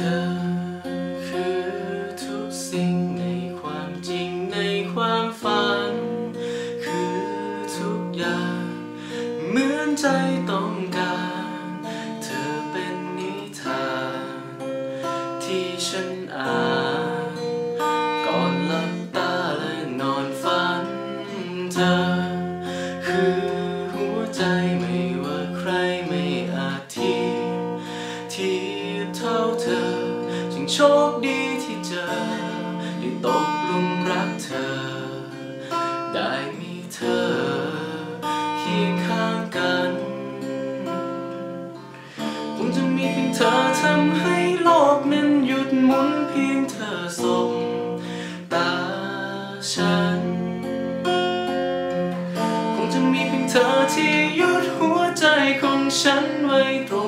อคือทุกสิ่งในความจริงในความฝัน คือทุกอย่างเหมือนใจต้องการ เธอเป็นนิทาน ที่ฉันอ่านก่อนหลับตาและนอนฝันเธอ โชคดีที่เจอ ได้ตกหลุมรักเธอ ได้มีเธอเคียงข้างกันคงจะมีเพียงเธอทำให้โลกนั้นหยุดหมุนเพียงเธอสบตาฉันคงจะมีเพียงเธอที่หยุดหัวใจของฉันไว้ตรง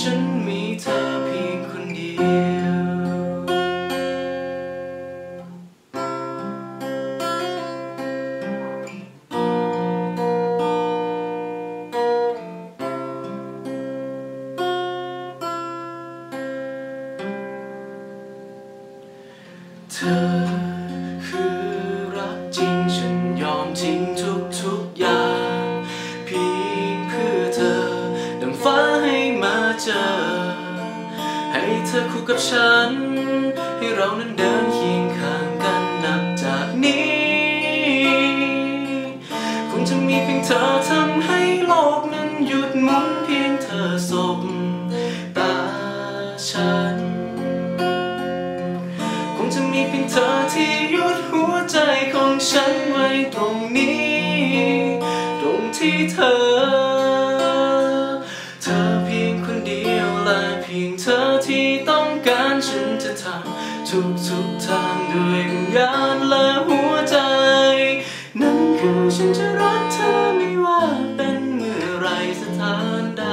ฉันมีเธอเพียงคนเดียวเธอคือ ให้เธอคู่กับฉัน ให้เรานั้นเดินเคียงข้างกันนับจากนี้ คงจะมีเพียงเธอทำให้โลกนั้นหยุดหมุนเพียงเธอสบ ที่ต้องการฉันจะทำทุกทุกทางด้วยวิญญาณและหัวใจ นั่นคือฉันจะรักเธอไม่ว่าเป็นเมื่อไรสถานใด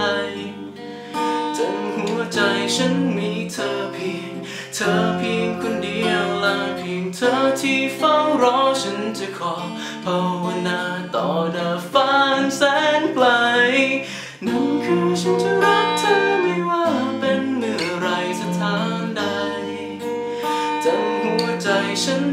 ทั้งหัวใจฉันมีเธอเพียง เธอเพียงคนเดียวและเพียงเธอที่เฝ้ารอฉันจะขอภาวนาต่อหน้าฟ้านแสนไกลนั่นคือฉันจะรัก ว